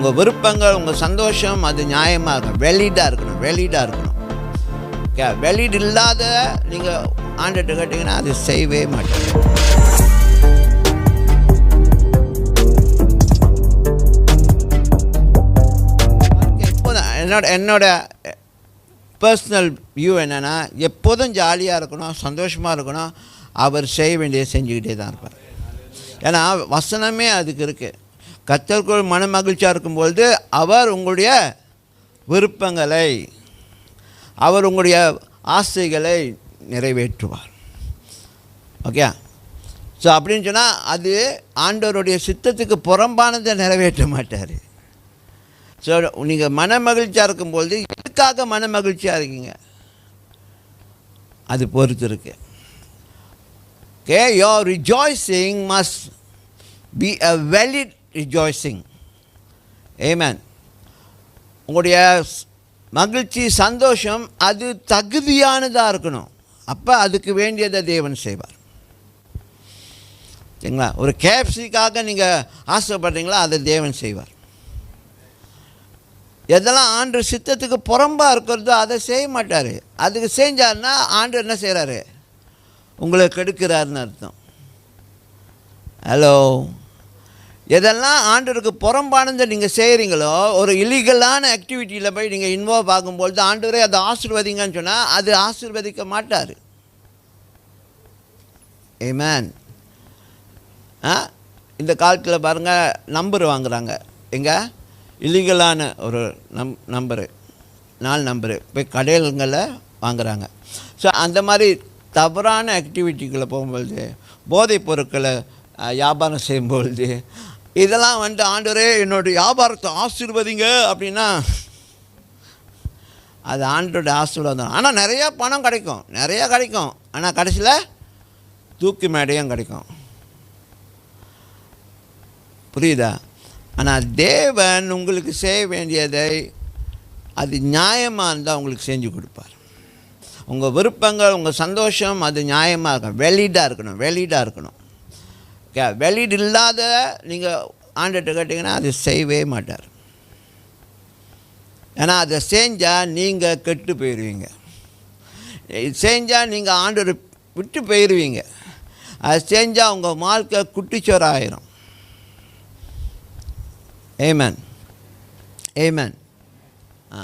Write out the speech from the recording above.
உங்கள் விருப்பங்கள் உங்கள் சந்தோஷம் அது நியாயமாக இருக்கணும். வெளிடாக இருக்கணும் வெளிடாக இருக்கணும். ஓகே வெளியீடு இல்லாத நீங்கள் ஆண்டுட்டு கேட்டிங்கன்னா அது செய்யவே மாட்டேன் எப்போதும் என்னோட என்னோட பர்சனல் வியூ என்னென்னா எப்போதும் ஜாலியாக இருக்கணும் சந்தோஷமாக இருக்கணும். அவர் செய்ய வேண்டியதை செஞ்சுக்கிட்டே தான் இருப்பார். ஏன்னா வசனமே அதுக்கு இருக்குது கத்தற்குள் மன மகிழ்ச்சியாக இருக்கும்பொழுது அவர் உங்களுடைய விருப்பங்களை அவர் உங்களுடைய ஆசைகளை நிறைவேற்றுவார். ஓகே ஸோ அப்படின்னு சொன்னால் அது ஆண்டவருடைய சித்தத்துக்கு புறம்பானதை நிறைவேற்ற மாட்டார். ஸோ நீங்கள் மன மகிழ்ச்சியாக இருக்கும்பொழுது எதுக்காக மன மகிழ்ச்சியாக இருக்கீங்க? அது பொறுத்து இருக்கு. Okay your rejoicing must be a valid rejoicing amen உங்களுடைய மகிழ்ச்சி சந்தோஷம் அது தகுதியானதாக இருக்கணும். அப்போ அதுக்கு வேண்டியதை தேவன் செய்வார். சரிங்களா? ஒரு கேப்சிக்காக நீங்கள் ஆசைப்படுறீங்களா அதை தேவன் செய்வார். எதெல்லாம் ஆண்டு சித்தத்துக்கு புறம்பாக இருக்கிறதோ அதை செய்ய மாட்டார். அதுக்கு செஞ்சாருன்னா ஆண்டு என்ன செய்கிறாரு உங்களை கெடுக்கிறாருன்னு அர்த்தம். ஹலோ எதெல்லாம் ஆண்டவருக்கு புறம்பானதை நீங்கள் செய்கிறீங்களோ ஒரு இல்லீகலான ஆக்டிவிட்டியில் போய் நீங்கள் இன்வால்வ் ஆகும்பொழுது ஆண்டவரே அதை ஆசீர்வதிங்கன்னு சொன்னால் அது ஆசிர்வதிக்க மாட்டார். ஏமேன் ஆ? இந்த காலத்தில் பாருங்கள் நம்பர் வாங்குறாங்க. எங்கே? இல்லீகலான ஒரு நம் நம்பரு நாலு நம்பரு போய் கடைகளில் வாங்குறாங்க. ஸோ அந்த மாதிரி தவறான ஆக்டிவிட்டிகளை போகும்பொழுது போதைப் பொருட்களை வியாபாரம் செய்யும்பொழுது இதெல்லாம் வந்து ஆண்டவரே என்னோட வியாபாரத்தை ஆசீர்வதிங்க அப்படின்னா அது ஆண்டோட ஆசீர்வாதம் ஆனால் நிறையா பணம் கிடைக்கும். நிறையா கிடைக்கும். ஆனால் கடைசியில் தூக்கி மேடையும் கிடைக்கும். புரியுதா? ஆனால் தேவன் உங்களுக்கு செய்ய வேண்டியதை அது நியாயமாக இருந்தால் உங்களுக்கு செஞ்சு கொடுப்பார். உங்கள் விருப்பங்கள் உங்கள் சந்தோஷம் அது நியாயமாக இருக்கணும். வெளியீடாக இருக்கணும். வெளியீடாக இருக்கணும். வெளியீடு இல்லாத நீங்கள் ஆண்டுகிட்ட கேட்டிங்கன்னா அது செய்யவே மாட்டார். ஏன்னா அதை செஞ்சால் நீங்கள் கெட்டு போயிடுவீங்க இது செஞ்சால் நீங்கள் ஆண்டு விட்டு போயிடுவீங்க அது செஞ்சால் உங்கள் வாழ்க்கை குட்டிச்சோராயிரும். ஏமன் ஏமன் ஆ.